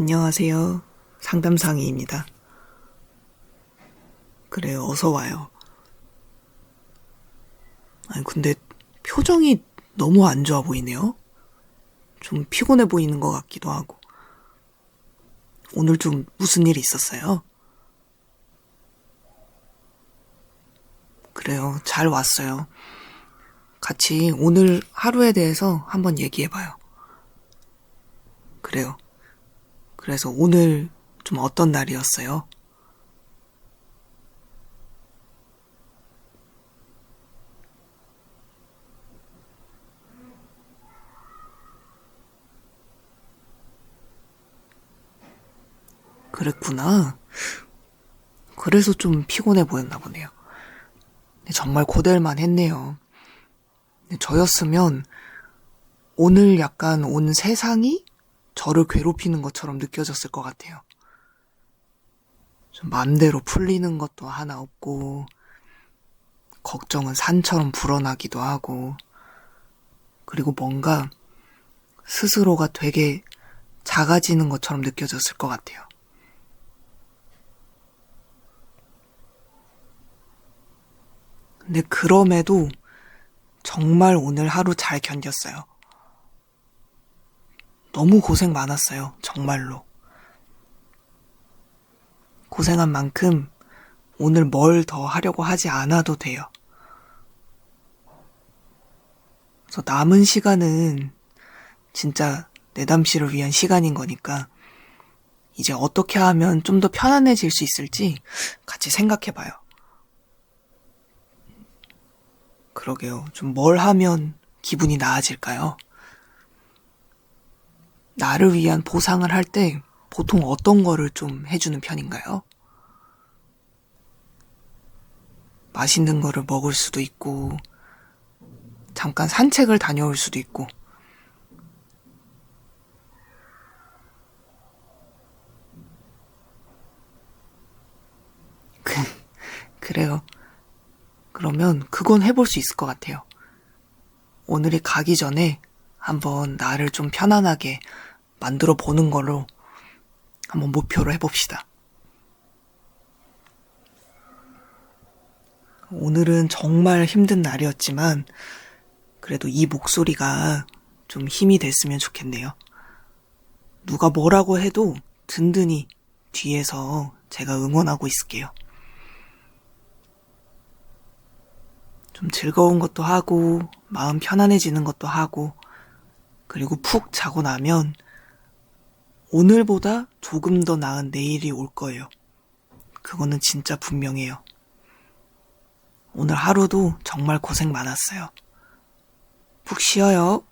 안녕하세요. 상담상의입니다. 그래요, 어서 와요. 아니, 근데 표정이 너무 안 좋아 보이네요? 좀 피곤해 보이는 것 같기도 하고. 오늘 좀 무슨 일이 있었어요? 그래요, 잘 왔어요. 같이 오늘 하루에 대해서 한번 얘기해봐요. 그래요. 그래서 오늘 좀 어떤 날이었어요? 그랬구나. 그래서 좀 피곤해 보였나 보네요. 정말 고될만 했네요. 저였으면 오늘 약간 온 세상이 저를 괴롭히는 것처럼 느껴졌을 것 같아요. 좀 마음대로 풀리는 것도 하나 없고, 걱정은 산처럼 불어나기도 하고, 그리고 뭔가 스스로가 되게 작아지는 것처럼 느껴졌을 것 같아요. 근데 그럼에도 정말 오늘 하루 잘 견뎠어요. 너무 고생 많았어요. 정말로. 고생한 만큼 오늘 뭘 더 하려고 하지 않아도 돼요. 그래서 남은 시간은 진짜 내담 씨를 위한 시간인 거니까 이제 어떻게 하면 좀 더 편안해질 수 있을지 같이 생각해 봐요. 그러게요. 좀 뭘 하면 기분이 나아질까요? 나를 위한 보상을 할 때 보통 어떤 거를 좀 해주는 편인가요? 맛있는 거를 먹을 수도 있고, 잠깐 산책을 다녀올 수도 있고, 그, 그래요. 그러면 그건 해볼 수 있을 것 같아요. 오늘이 가기 전에 한번 나를 좀 편안하게 만들어 보는 걸로 한번 목표로 해봅시다. 오늘은 정말 힘든 날이었지만 그래도 이 목소리가 좀 힘이 됐으면 좋겠네요. 누가 뭐라고 해도 든든히 뒤에서 제가 응원하고 있을게요. 좀 즐거운 것도 하고, 마음 편안해지는 것도 하고, 그리고 푹 자고 나면 오늘보다 조금 더 나은 내일이 올 거예요. 그거는 진짜 분명해요. 오늘 하루도 정말 고생 많았어요. 푹 쉬어요.